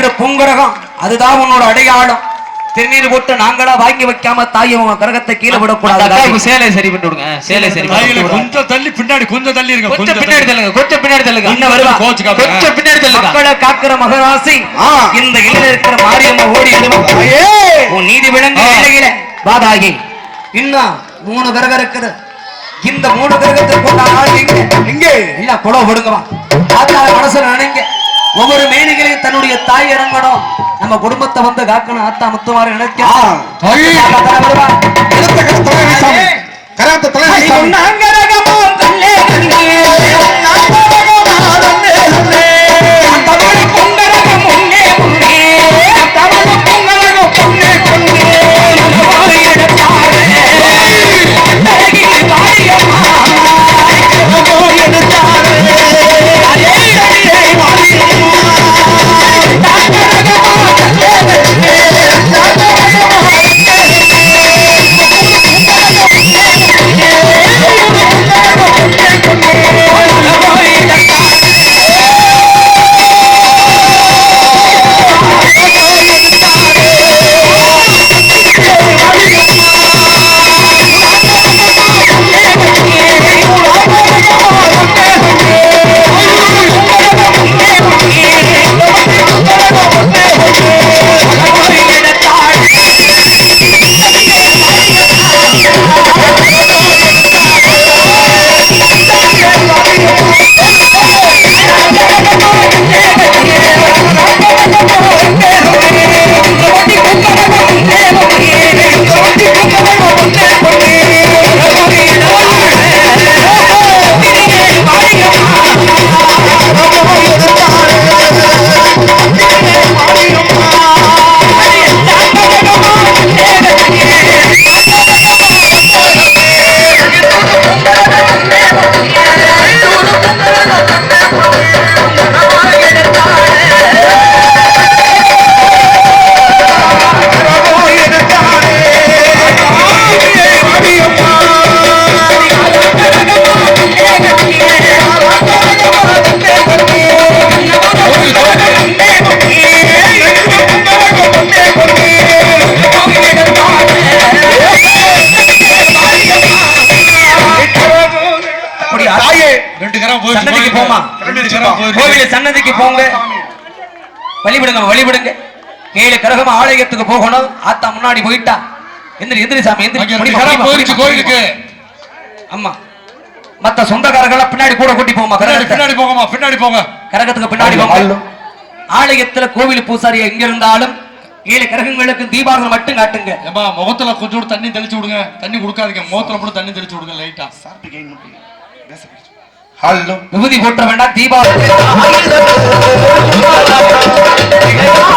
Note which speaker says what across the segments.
Speaker 1: ஏற பொங்குரகம் அதுதான் உன்னோட அடையாளம் திருநீர் போட்டு நாங்களா வாங்கி வைக்காம உன் கரகத்தை கீழே விடக்கூடாது
Speaker 2: சேலை சரி பண்ணி விடுங்க சேலை சரி.
Speaker 3: கொஞ்சம் தள்ளி பின்னாடி கொஞ்சம் தள்ளி இருங்க
Speaker 2: கொஞ்சம் பின்னாடி தள்ளுங்க கொஞ்சம் பின்னாடி தள்ளுங்க
Speaker 1: இன்னும் வருவா.
Speaker 3: கோச்சுக்காம.
Speaker 2: கொஞ்சம் பின்னாடி தள்ளுங்க
Speaker 1: மக்களை காக்கிற மகராசி. இந்த இலையில இருக்கிற மாரியம்மா ஓடி! உன் நீதி விளங்கு. இலையில வாதாகி இன்னும் மூணு கிரகம் இருக்குது இந்த மூணு கிரகத்துக்கு கொண்ட ஆள் எங்க
Speaker 3: எங்கே
Speaker 1: இல்ல குளம் விடுங்கவா மனசுல நினைங்க ஒவ்வொரு மேனிகளையும் தன்னுடைய தாய் இறங்கணும் நம்ம குடும்பத்தை வந்து காக்கணும் ஆத்தா முத்துமாரி நினைக்க!
Speaker 3: கருத்த கருத்த
Speaker 1: கோவில சன்னதிக்கு போங்க. வழிவிடுங்க வழிவிடுங்க ஏழு கரகம் ஆலயத்துக்கு போகணும். ஆத்தா முன்னாடி போயிட்டா. எந்திரி எந்திரி சாமி எந்திரி.
Speaker 3: கோயிலுக்கு
Speaker 1: ஆமா மத்த சொந்தக்காரங்கள பின்னாடி கூட கூட்டி போமா
Speaker 3: பின்னாடி
Speaker 1: கரகத்தை.
Speaker 3: பின்னாடி போங்க.
Speaker 1: கரகத்துக்கு பின்னாடி போங்க. ஆலயத்துல கோவில் பூசாரி எங்க இருந்தாலும் ஏழு கிரகங்களுக்கு தீபாவளி மட்டும் காட்டுங்க.
Speaker 3: ஏமா முகத்துல கொஞ்சோண்டு தண்ணி தெளிச்சு விடுங்க. தண்ணி கொடுக்காதீங்க. முகத்துல மட்டும் தண்ணி தெளிச்சு விடுங்க லைட்டா ஹலோ
Speaker 1: விபூதி போட்ட வேண்டாம் தீபாவளி.
Speaker 4: நீரம்மா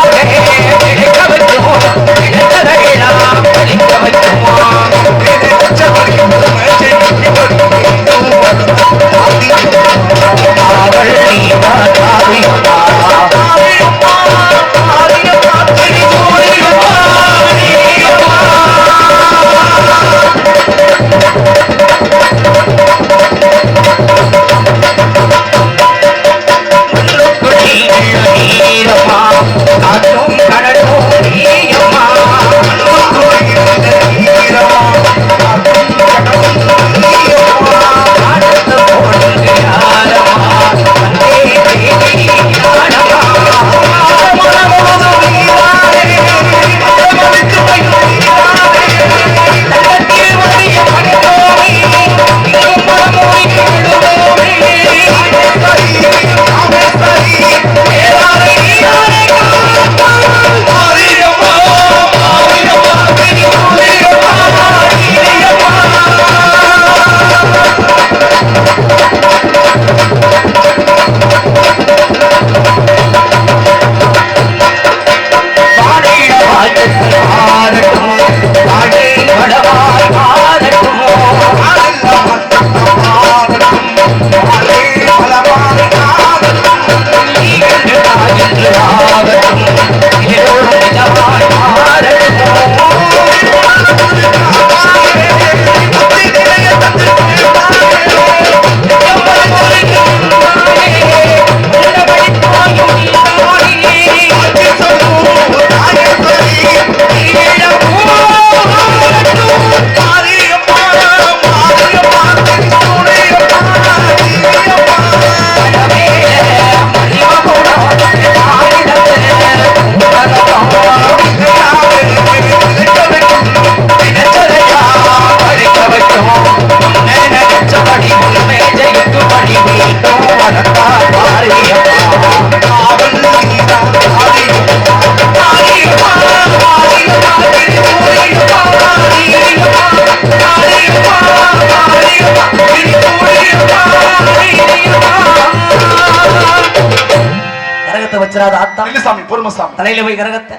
Speaker 3: தலையில போய் கரகத்தை.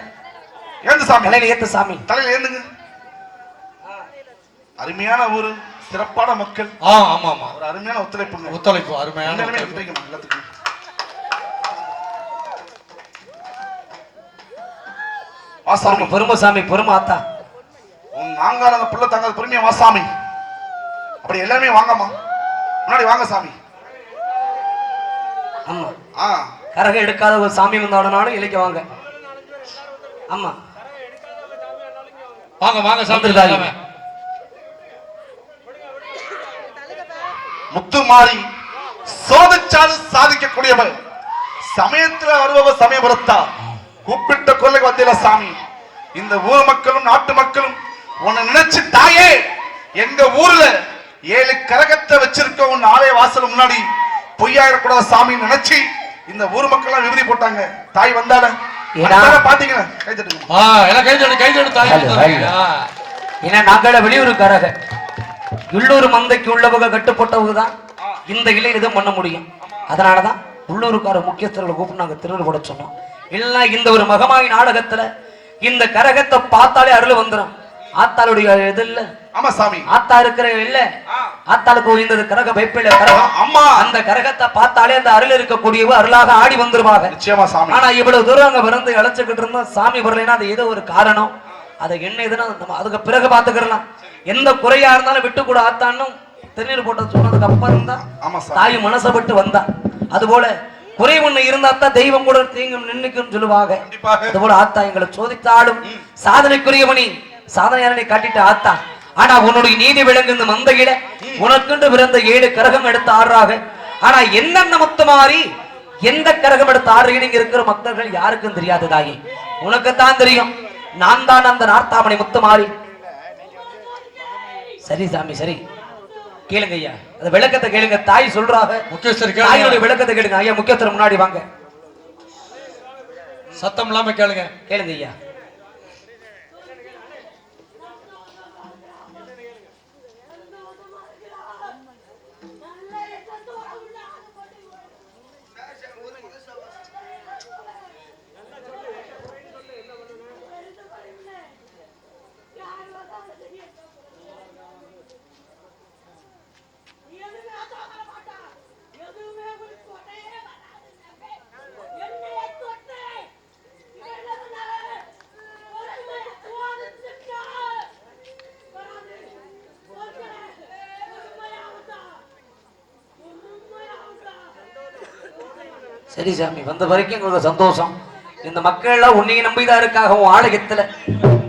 Speaker 4: ஏந்து சாமி?
Speaker 3: தலையில ஏத்து சாமி.
Speaker 4: தலையில ஏந்துங்க. அருமையான ஊரு சிறப்பான மக்கள்.
Speaker 1: ஆ ஆமா ஆமா
Speaker 4: ஒரு அருமையான
Speaker 1: ஒத்துழைப்பு அருமையான ஒத்துழைப்பு.
Speaker 4: நன்றிங்கம்மா எல்லாத்துக்கும். வா சாமி.
Speaker 3: பொறுமை சாமி பொறுமை ஆத்தா.
Speaker 4: உன் நாங்கால அந்த புள்ள தங்காத பொறுமையா வா சாமி. அப்படி எல்லாருமே வாங்கம்மா. முன்னாடி வாங்க சாமி.
Speaker 3: ஆமா.
Speaker 4: ஆ.
Speaker 3: கரகம் எடுக்காத ஒரு சாமி வந்தாடனாலும் இலைக்க வாங்க. ஆமா.
Speaker 1: வாங்க வாங்க சாமி
Speaker 3: வந்துருதாங்க.
Speaker 1: சாமி.
Speaker 4: முத்து மாறி சோதிச்சாலும் சாதிக்கக்கூடியவர் சமயத்துல வருபவர் சமயபுரத்தா. கூப்பிட்ட கொள்ளைக்கு வந்தில சாமி. இந்த ஊர் மக்களும் நாட்டு மக்களும் உன்னை நினைச்சு தாயே. எங்க ஊர்ல ஏழு கரகத்தை வச்சிருக்க உன் ஆலய வாசல் முன்னாடி பொய்யாயிடக்கூடாத சாமி நினைச்சு இந்த ஊர் மக்கள் எல்லாம் விபதி போட்டாங்க. தாய் வந்தால
Speaker 3: வெளியூருக்காரக உள்ளூர் மந்தைக்கு உள்ளவங்க கட்டுப்பட்டவங்க தான் இந்த இலை எதுவும் பண்ண முடியும். அதனாலதான் உள்ளூருக்கார முக்கியஸ்தர்களை கூப்பிட்டு நாங்க திருவிழா போட சொன்னோம். இல்லைன்னா இந்த ஒரு மகமாயி நாடகத்துல இந்த கரகத்தை பார்த்தாலே அருள் வந்துடும் ஆத்தாளுடைய இது இல்ல.
Speaker 4: ஆமா சாமி.
Speaker 3: ஆத்தா இருக்கிற இல்ல. ஆத்தாளுக்கு உயர்ந்தது கரக கரகம்.
Speaker 4: அம்மா.
Speaker 3: அந்த கரகத்தை பார்த்தாலே அந்த அருள் இருக்கக்கூடியவ அருளாக ஆடி வந்துருவாங்க.
Speaker 4: நிச்சயமா சாமி.
Speaker 3: ஆனா இவ்வளவு தூரம் அங்க விருந்து இழைச்சுக்கிட்டு இருந்தோம். சாமி வரலைன்னா அது ஏதோ ஒரு காரணம். அது என்ன இதுன்னா நம்ம அதுக்கு பிறகு பாத்துக்கிறலாம் எந்த குறையா இருந்தாலும் விட்டு கூட ஆத்தான்னு திருநீர் போட்ட சொன்னதுக்கு அப்புறம் தான் தாய் மனசப்பட்டு வந்தா. அதுபோல குறை ஒண்ணு இருந்தா தான் தெய்வம் கூட தீங்கும் நின்னுக்கும் சொல்லுவாங்க.
Speaker 4: கண்டிப்பாக.
Speaker 3: அதுபோல ஆத்தா எங்களை சோதித்தாலும் சாதனைக்குரியவனி. சாதனையாளனை காட்டிட்டு ஆத்தா? ஆனா உன்னுடைய நீதி விளங்கு இந்த மந்தையில உனக்குண்டு பிறந்த ஏழு கரகம் எடுத்து ஆடுறாக ஆனா என்னென்ன மொத்த மாறி எந்த கரகம் எடுத்து ஆடுறீங்க இருக்கிற மக்கள்கள் யாருக்கும் தெரியாது தாயே. உனக்குத்தான் தெரியும். நான் தான் அந்த நார்த்தாமணி முத்து மாறி. சரி சாமி சரி. கேளுங்க ஐயா. அந்த விளக்கத்தை கேளுங்க. தாய் சொல்றாக.
Speaker 1: முக்கியஸ்தர் கேளுங்க.
Speaker 3: விளக்கத்தை கேளுங்க. ஐயா முக்கியத்துவம் முன்னாடி வாங்க.
Speaker 1: சத்தம் இல்லாம கேளுங்க.
Speaker 3: கேளுங்க ஐயா. சரி சாமி வந்த வரைக்கும் எங்களுக்கு சந்தோஷம். இந்த மக்கள் எல்லாம் உன்னைய நம்பிதான் இருக்காக உன் ஆலயத்துல.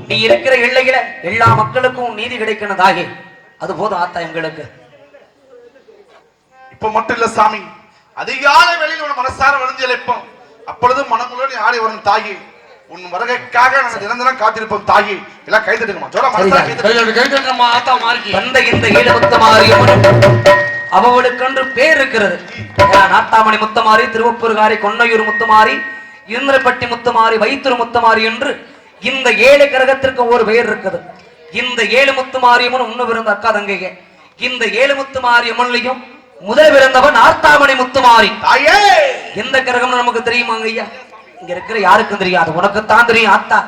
Speaker 3: நீ இருக்கிற எல்லையில எல்லா மக்களுக்கும் நீதி கிடைக்கணும் தாகே அது போதும் ஆத்தா எங்களுக்கு.
Speaker 4: இப்ப மட்டும் இல்ல சாமி அதிகாலை வெளியில் உன் மனசார விழுந்து இழைப்போம். அப்பொழுது மனமுள்ள நீ ஆடி வரும் தாயி. உன் வருகைக்காக நாங்கள் தினம் காத்திருப்போம் தாயி. எல்லாம் கை தட்டுங்கம்மா. ஜோரா மனசார கை
Speaker 1: கை
Speaker 4: தட்டுங்க.
Speaker 1: தட்டு கை தட்டு நம்ம ஆத்தா மாறிக்கி
Speaker 3: வந்த இந்த ஈழமுத்த மாரியம்மனும் அவளுக்கென்று பேர் இருக்கிறது. நாட்டாமணி முத்தமாரி திருவப்பூர்காரி கொன்னையூர் முத்துமாரி இந்திரப்பட்டி முத்துமாரி வைத்தூர் முத்துமாரி என்று இந்த ஏழு கிரகத்திற்கு ஒரு பெயர் இருக்குது. இந்த ஏழு முத்து மாரியம்மன் உண்ணு பிறந்த அக்கா தங்கைங்க. இந்த ஏழு முத்து மாரியம்மன்லையும் முதல் பிறந்தவன் நார்த்தாமணி முத்துமாரி. எந்த கிரகம்னு நமக்கு தெரியுமாங்க ஐயா? இங்க இருக்கிற யாருக்கும் தெரியாது. உனக்குத்தான் தெரியும் ஆத்தா.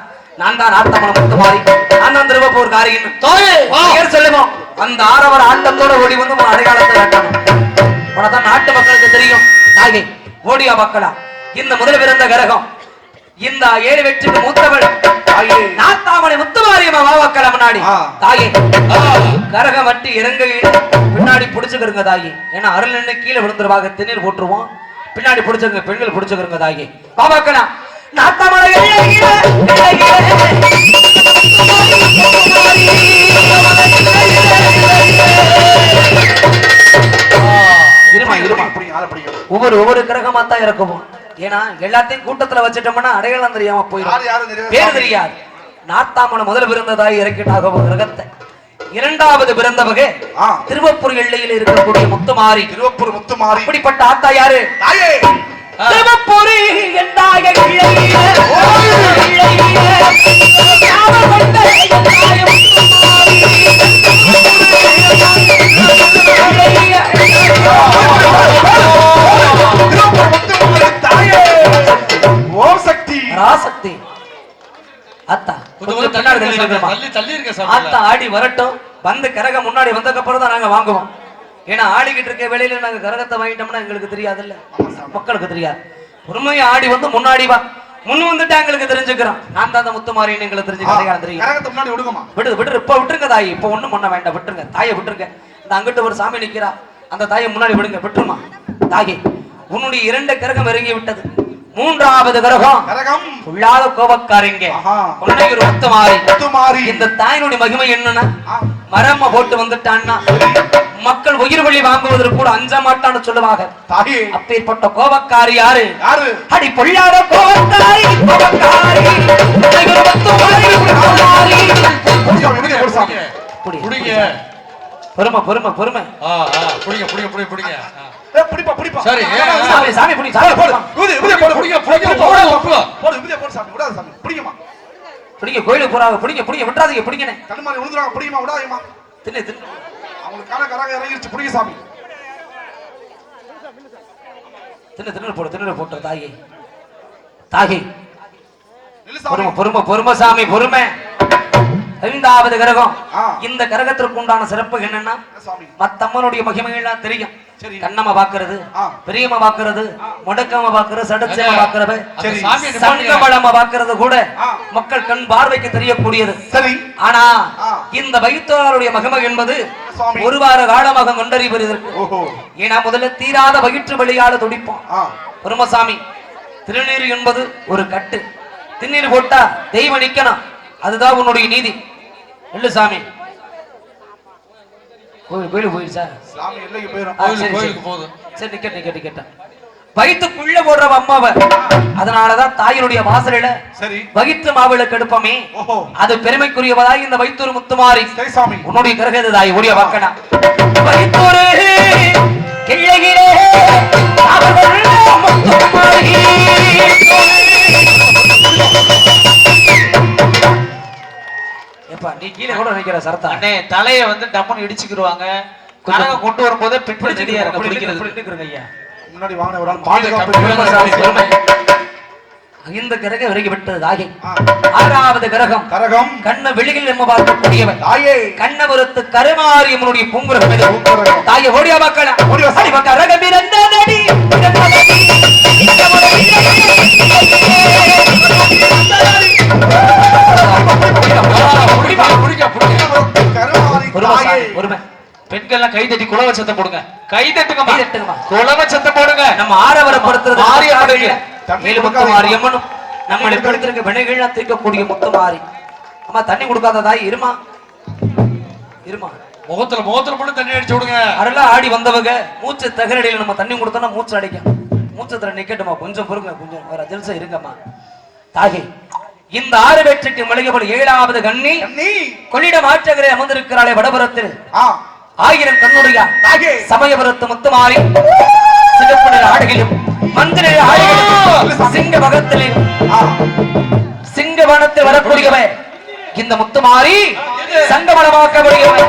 Speaker 3: நான் தான் ஆத்தமன முத்துமாரி. நான் தான் திருவப்பூர் பேர் சொல்லுவோம் அந்த ஆரவர் ஆட்டத்தோட ஓடி வந்து அடையாளத்தை காட்டணும். உனதான் நாட்டு மக்களுக்கு தெரியும் தாயே ஓடியா மக்களா. இந்த முதல் பிறந்த கிரகம். இந்த ஏழு வெற்றிக்கு மூத்தவள்.
Speaker 4: தாயே
Speaker 3: நாத்தாமணி முத்துமாரியம்மா வாவக்கள முன்னாடி. தாயே. கரகம் வட்டி இறங்கையில் பின்னாடி பிடிச்சுக்கிறங்க தாயி. ஏன்னா அருள் நின்று கீழே விழுந்துருவாங்க திண்ணீர் போட்டுருவோம். பின்னாடி பிடிச்சுங்க பெண்கள் பிடிச்சுக்கிறங்க தாயி. பாபாக்கணா நாத்தாமலை ஒவ்வொரு ஒவ்வொரு கிரகமா தான் இருக்கும்? ஏன்னா எல்லாத்தையும் கூட்டத்துல வச்சுட்டோம்னா அடையாளம் தெரியாம போயிடும்
Speaker 4: தெரியாது?
Speaker 3: பேர் தெரியாது. நாத்தாமன முதல் பிறந்ததாய் இறக்கிட்டாக கிரகத்தை. இரண்டாவது பிறந்தவக
Speaker 4: ஆ.
Speaker 3: திருவப்பூர் எல்லையில் இருக்கக்கூடிய முத்துமாரி.
Speaker 4: திருவப்பூர் முத்து மாறி
Speaker 3: அப்படிப்பட்ட ஆத்தா யாரு?
Speaker 1: சிவப்பொறி
Speaker 3: எந்தாக
Speaker 1: கிளையில
Speaker 3: ஆடி வரட்டும். வந்து கரகம் முன்னாடி வந்ததுக்கு அப்புறம் தான் நாங்க வாங்குவோம். ஏன்னா ஆடிக்கிட்டு இருக்க வேலையில நாங்க கரகத்தை வாங்கிட்டோம்னா எங்களுக்கு தெரியாதுல்ல. மக்களுக்கு தெரியாது. பொறுமையா ஆடி வந்து முன்னாடி வா. முன் வந்துட்டு எங்களுக்கு தெரிஞ்சுக்கிறோம். நான் தான் அந்த முத்துமாரின்னு எங்களுக்கு தெரிஞ்சுக்கிறேன்
Speaker 4: முன்னாடி விடுங்கம்மா.
Speaker 3: விடு விட்டு இப்ப விட்டுருங்க தாய். இப்ப ஒண்ணும் பண்ண வேண்டாம். விட்டுருங்க. தாயை விட்டுருங்க. இந்த அங்கிட்ட ஒரு சாமி நிக்கிறா. அந்த தாயை முன்னாடி விடுங்க. விட்டுருமா? தாயே உன்னுடைய இரண்டு கரகம் இறங்கி விட்டது மூன்றாவது கரகம்.
Speaker 4: கரகம்.
Speaker 3: உள்ளாத கோபக்காரிங்க. உன்னைக்கு முத்துமாரி.
Speaker 4: முத்துமாரி.
Speaker 3: இந்த தாயினுடைய மகிமை என்னன்னா மரம போட்டு வந்துட்டான்னா மக்கள் உயிர் வழி வாங்குவதற்கு கூட அஞ்ச மாட்டான்னு சொல்லுவாங்க அப்பேற்பட்ட கோபக்காரி யாரு?
Speaker 4: யாரு?
Speaker 3: அடி பொல்லாத கோபக்காரி கோபக்காரி. பொறுமை பொறுமை பொறுமை.
Speaker 1: புடிங்க புடிங்க புடிங்க புடிங்க. ஆ.
Speaker 4: ஏ, பிடிப்பா, பிடிப்பா.
Speaker 1: சரி.
Speaker 3: சாமி சாமி புடி
Speaker 4: போடு,
Speaker 3: சாமி
Speaker 4: போடு.
Speaker 3: போடு
Speaker 4: ஊதி, ஊதி, போடு,
Speaker 1: புடிங்க, புடிங்க,
Speaker 4: போடு,
Speaker 1: போடு,
Speaker 4: போடு, சாமி, விடாத சாமி, பிடிங்கம்மா.
Speaker 3: பிடிங்க கோயிலுக்கு போறாங்க பிடிங்க பிடிங்க விட்டுறாதீங்க பிடிங்கண்ணே
Speaker 4: தடுமாறி விழுந்துறாங்க, பிடிங்கம்மா, விடாதீங்கம்மா.
Speaker 3: தின்னு தின்னு.
Speaker 4: கால இறங்கிருச்சு, சாமி.
Speaker 3: தின்னு தின்னு போடு தின்னு போட்டு
Speaker 4: சாமி.
Speaker 3: பொறுமை பொறுமை பொறுமை சாமி பொறுமை ஐந்தாவது கரகம். இந்த கரகத்திற்கு உண்டான சிறப்பு என்னன்னா? மத்தம்மனுடைய மகிமைகள்லாம் தெரியும்
Speaker 4: சரி.
Speaker 3: கண்ணம்மா பாக்குறது
Speaker 4: ஆ.
Speaker 3: பெரியம்மா பாக்குறது முடக்கம்மா பாக்குறது சடச்சம்மா
Speaker 1: அண்ணே,
Speaker 3: பாக்குறது. சங்கமலம்மா பாக்குறது கூட. மக்கள் கண் பார்வைக்கு தெரியக்கூடியது
Speaker 4: சரி
Speaker 3: ஆனா. இந்த வைத்தோருடைய மகிமை என்பது. ஒரு வார காலமாக கொண்டறிவதற்கு
Speaker 4: ஓஹோ
Speaker 3: ஏன்னா முதல்ல தீராத வயிற்று வழியால துடிப்போம் பெருமசாமி திருநீர் என்பது ஒரு கட்டு திருநீர் போட்டா தெய்வம் நிக்கணும் அதுதான் உன்னுடைய நீதி. இல்ல சாமி. கோயில் கோயிலுக்கு போயிடுச்சா
Speaker 4: சாமி எல்லைக்கு
Speaker 1: கோயிலுக்கு
Speaker 3: சரி, சரி. சரி நிக்கட் நிக்கட் நிக்கட்ட வயிற்றுக்குள்ள போடுற அம்மாவை. அதனாலதான் தாயினுடைய வாசலில
Speaker 4: சரி.
Speaker 3: வயிற்று மாவிளக்கு எடுப்போமே.
Speaker 4: ஓஹோ.
Speaker 3: அது பெருமைக்குரியவதாய் இந்த வைத்தூர் முத்துமாரி.
Speaker 4: சரி சாமி.
Speaker 3: உன்னுடைய கருகது தாய் ஒடிய வாக்கனா வைத்தூரு கிள்ளையிலே அவர்கள் முத்துமாரி. எப்பா நீ கீழே கூட நிக்கிற சரத்தா.
Speaker 2: அண்ணே தலைய வந்து டம்முன்னு இடிச்சுக்கிருவாங்க. கரகம் கொண்டு வரும்போதே
Speaker 3: பிடிச்சிட்டு
Speaker 2: இருக்க பிடிக்கிறது.
Speaker 3: ஐயா.
Speaker 4: முன்னாடி வாங்கின ஒரு ஆள் பாதுகாப்பு.
Speaker 3: இந்த கிரகம் விலகி விட்டது தாயை
Speaker 4: ஆ.
Speaker 3: ஆறாவது கிரகம்.
Speaker 4: கரகம்.
Speaker 3: கண்ண வெளியில் நம்ம பார்க்கக்கூடியவன்.
Speaker 4: தாயே.
Speaker 3: கண்ணபுரத்து கருமாரியம்மனுடைய பூங்குரகம் இது.
Speaker 4: பூங்குரகம்.
Speaker 3: தாயை ஓடியா பார்க்கலாம்
Speaker 4: ஓடி வா.
Speaker 3: அடி பக்கம் ரகம் இருந்ததடி, இருந்ததடி, இந்த முறை
Speaker 2: பெண்கள்லாம் கை தட்டி குலவ சத்தம் போடுங்க. கை தட்டுங்கம்மா.
Speaker 3: கை தட்டுங்கம்மா.
Speaker 2: குலவ சத்தம் போடுங்க.
Speaker 3: நம்ம ஆரவரப்படுத்துறது
Speaker 2: மாரியம்மனுக்கு.
Speaker 3: மேலு முத்து மாரியம்மனும் நம்மளை படுத்திருக்க வினைகள்லாம் தீர்க்கக்கூடிய முத்து மாறி. அம்மா தண்ணி கொடுக்காத தாய் இருமா? இருமா?
Speaker 1: முகத்துல முகத்துல மட்டும் தண்ணி அடிச்சு விடுங்க.
Speaker 3: அருளா ஆடி வந்தவங்க மூச்சு தகரடியில நம்ம தண்ணி கொடுத்தோம்னா மூச்சு அடிக்கும். மூச்சு தர நிக்கட்டுமா கொஞ்சம் பொறுங்க கொஞ்சம். வேற ஜெல்சா இருங்கம்மா. தாகி இந்த ஆறு வெற்றிக்கு மிளகப்படும் ஏழாவது கண்ணி.
Speaker 4: நீ
Speaker 3: கொள்ளிடம் ஆற்றகரை அமர்ந்திருக்கிறாளே வடபுறத்தில்.
Speaker 4: ஆ.
Speaker 3: ஆயிரம் கண்ணுடைய சமயபுரத்து முத்துமாரி சிகப்பு நிற ஆடைகளும் மஞ்சள் நிற ஆடைகளும் சிங்க மகத்திலே
Speaker 4: ஆ.
Speaker 3: சிங்கவனத்தில் வரக்கூடியவன் இந்த முத்துமாரி சங்கமனமாக்கக்கூடியவன்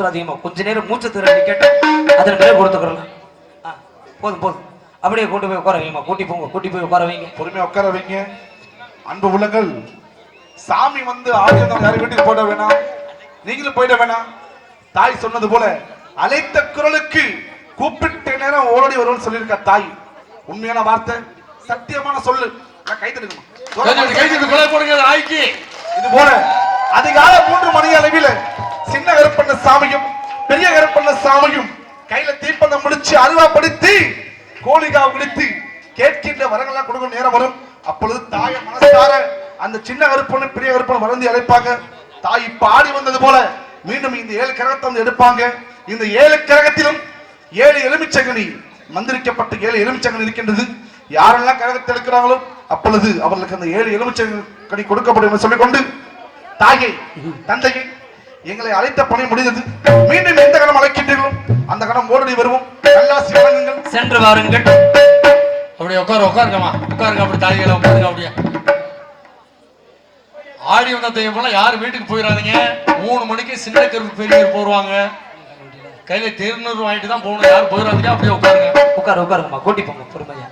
Speaker 3: கொடுத்துறாதீங்கம்மா கொஞ்ச நேரம் மூச்சு திறன் கேட்டு அதன் பிறகு கொடுத்துக்கிறலாம் ஆ, போதும் போதும். அப்படியே கூட்டி போய் உட்கார வைங்கம்மா. கூட்டி போங்க கூட்டி போய் உட்கார வைங்க.
Speaker 4: பொறுமையா உட்கார வைங்க. அன்பு உள்ளங்கள் சாமி வந்து ஆயுதம் யாரும் வீட்டுக்கு போட வேணாம்? நீங்களும் போயிட வேணாம். தாய் சொன்னது போல அழைத்த குரலுக்கு கூப்பிட்ட நேரம் ஓடி வரும்னு சொல்லியிருக்க தாய். உண்மையான வார்த்தை சத்தியமான சொல்லு. நான் கை தட்டுங்கம்மா.
Speaker 1: கை தட்டு, கை தட்டு, கொலை போடுங்க நாய்க்கு
Speaker 4: இது போல அதிகால மூன்று மணி அளவில் சின்ன கருப்பண்ண சாமியும் பெரிய கருப்பண்ண சாமியும் கையில தீப்பந்தம் முடிச்சு அருவாப்படுத்தி கோழிகா குளித்து கேட்கின்ற வரங்கள்லாம் கொடுக்கும் நேரம் வரும். அப்பொழுது தாய மனசார அந்த சின்ன கருப்பனும் பெரிய கருப்பன் வளர்ந்து அழைப்பாங்க. தாய் பாடி வந்தது போல மீண்டும் இந்த ஏழு கிரகத்தை வந்து எடுப்பாங்க. இந்த ஏழு கிரகத்திலும் ஏழு எலுமிச்சங்கனி மந்திரிக்கப்பட்ட ஏழு எலுமிச்சங்கனி இருக்கின்றது. யாரெல்லாம் கிரகத்தை எடுக்கிறாங்களோ அப்பொழுது அவர்களுக்கு அந்த ஏழு எலுமிச்சங்கனி கொடுக்கப்படும் என்று சொல்லிக்கொண்டு தாயை தந்தையை எங்களை அழைத்த பணி முடிந்தது. மீண்டும் எந்த கணம் அழைக்கின்றீர்களோ அந்த கணம் ஓடடி வருவோம். நல்லாசி வழங்குங்கள்
Speaker 3: சென்று வாருங்கள்.
Speaker 1: அப்படியே உட்காரு உட்காருங்கம்மா. உட்காருங்க அப்படி தாய்களை உட்காருங்க அப்படியே. ஆடி வந்த தெய்வம் போல யாரும் வீட்டுக்கு போயிடாதீங்க மூணு மணிக்கு சின்ன கருப்பு பெரியவர் போடுவாங்க. கையில திருநூறு வாங்கிட்டு தான் போகணும். யாரும் போயிடாதீங்க அப்படியே உட்காருங்க.
Speaker 3: உட்காரு உட்காருங்கம்மா. கூட்டி போங்க பொறுமையா.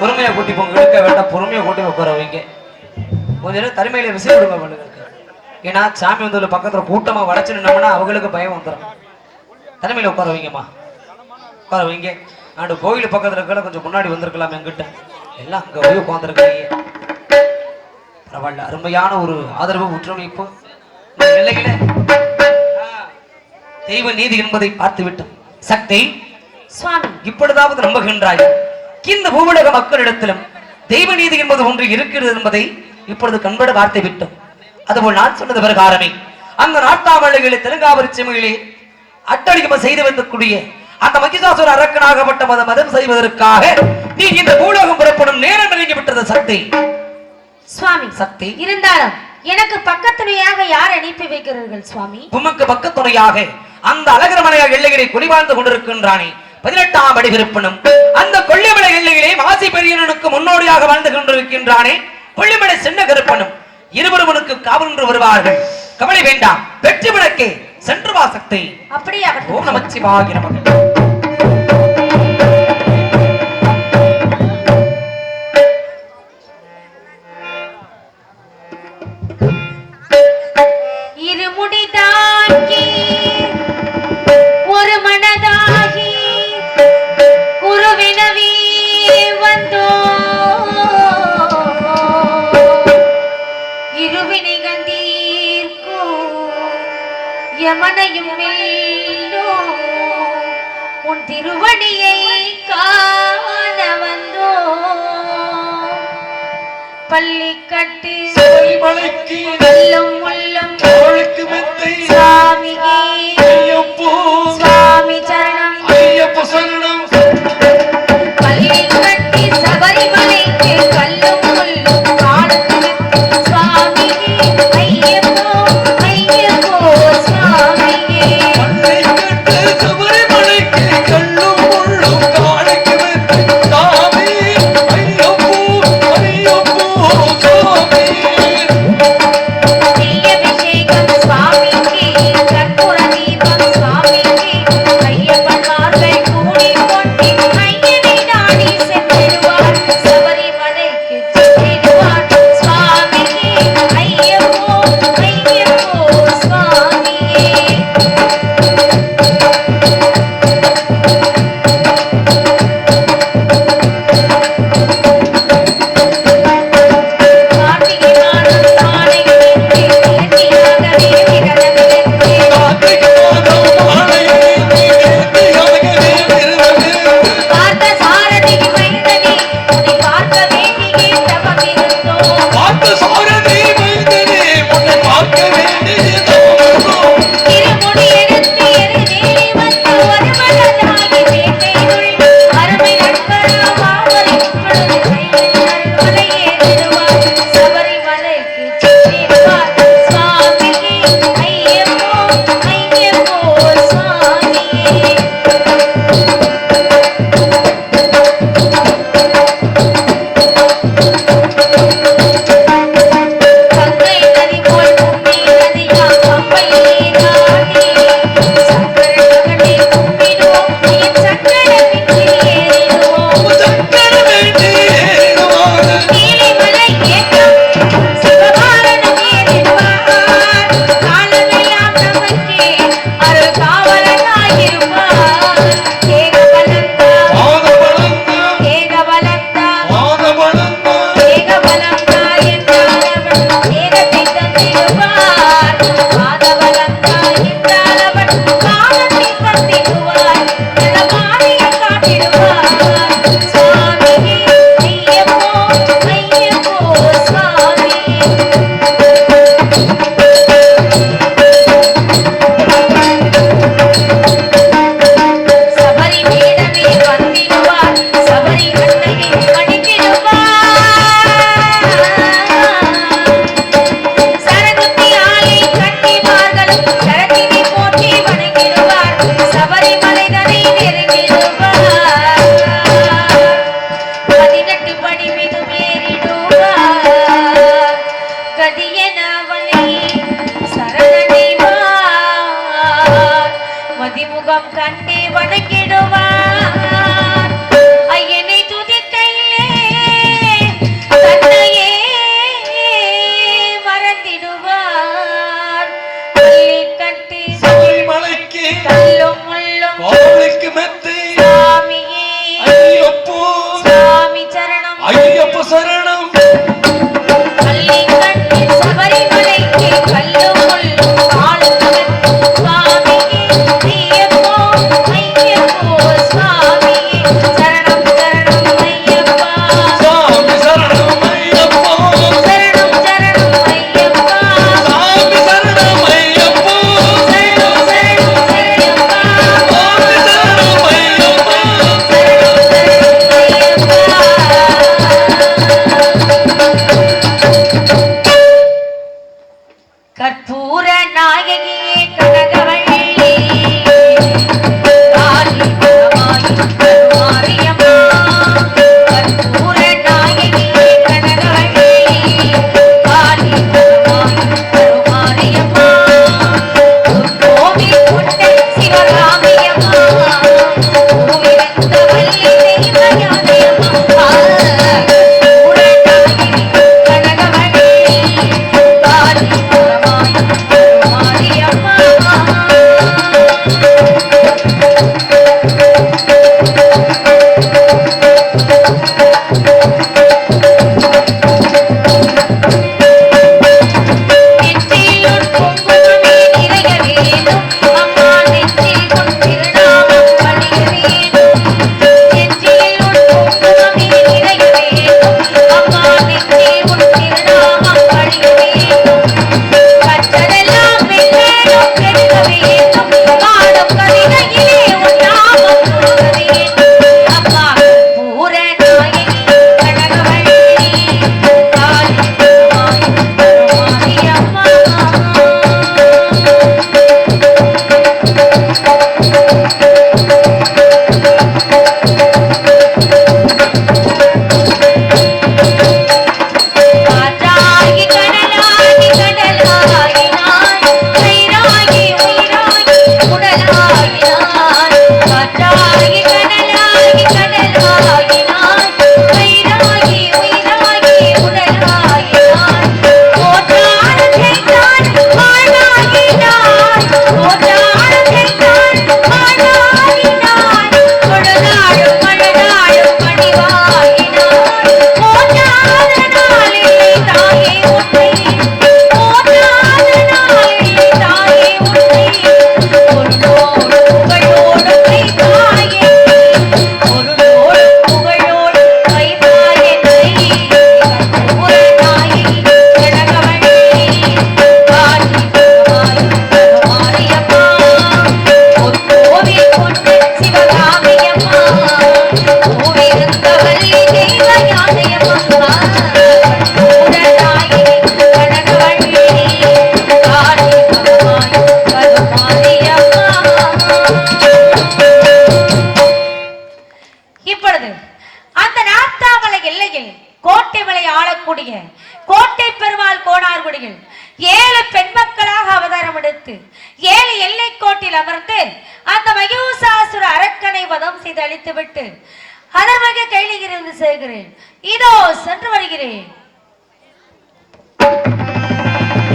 Speaker 3: பொறுமையா கூட்டி போங்க. எடுக்க வேண்டாம் பொறுமையா கூட்டி உட்கார வைங்க. கொஞ்ச நேரம் தனிமையில விசில் விடுங்க அவளுக்கு ஏன்னா சாமி வந்து பக்கத்துல கூட்டமா வளைச்சு நின்னோம்னா அவங்களுக்கு பயம் வந்துடும் தனிமையில உட்கார வைங்கம்மா. உட்கார வைங்க. ஆண்டு கோயில் பக்கத்துல இருக்கல கொஞ்சம் முன்னாடி வந்திருக்கலாம் என்கிட்ட. எல்லாம் அங்க போய் உட்காந்துருக்கீங்க பரவாயில்ல. அருமையான ஒரு ஆதரவு நிலையில ஆ, தெய்வ நீதி என்பதை பார்த்து விட்டோம் சக்தி
Speaker 5: சுவாமி.
Speaker 3: இப்பொழுதாவது நம்புகின்றாய். இந்த பூவுலக மக்களிடத்திலும் தெய்வ நீதி என்பது ஒன்று இருக்கிறது என்பதை இப்பொழுது கண்பட வார்த்தை விட்டோம் அதுபோல் நான் சொன்னது பிரகாரமே. அந்த நாட்டாமல்லைகளை தெலுங்காவரி செமையிலே அட்டடிக்கம செய்து வைக்கக்கூடிய அந்த மகிஷாசுர அரக்கனாகப்பட்ட மத மதம் செய்வதற்காக நீ இந்த பூலோகம் புறப்படும் நேரம் நெருங்கி விட்டது சக்தி.
Speaker 5: சுவாமி
Speaker 3: சக்தி.
Speaker 5: இருந்தாலும் எனக்கு பக்கத்துணையாக யார் அனுப்பி வைக்கிறீர்கள் சுவாமி?
Speaker 3: உமக்கு பக்கத்துணையாக அந்த அழகரமலையா எல்லைகளை குடிவாழ்ந்து கொண்டிருக்கின்றானே. பதினெட்டாம் அடி விருப்பனும் அந்த கொல்லிமலை எல்லையிலே மாசி பெரியனுக்கு முன்னோடியாக வாழ்ந்து கொண்டிருக்கின்றானே. கொல்லிமலை சின்ன கருப்பனும் இருவருவனுக்கு காவல் என்று வருவார்கள். கவலை வேண்டாம். வெற்றி விளக்கே சென்று வா சக்தி
Speaker 5: அப்படியே
Speaker 3: ஓம் நமச்சிவாய நமக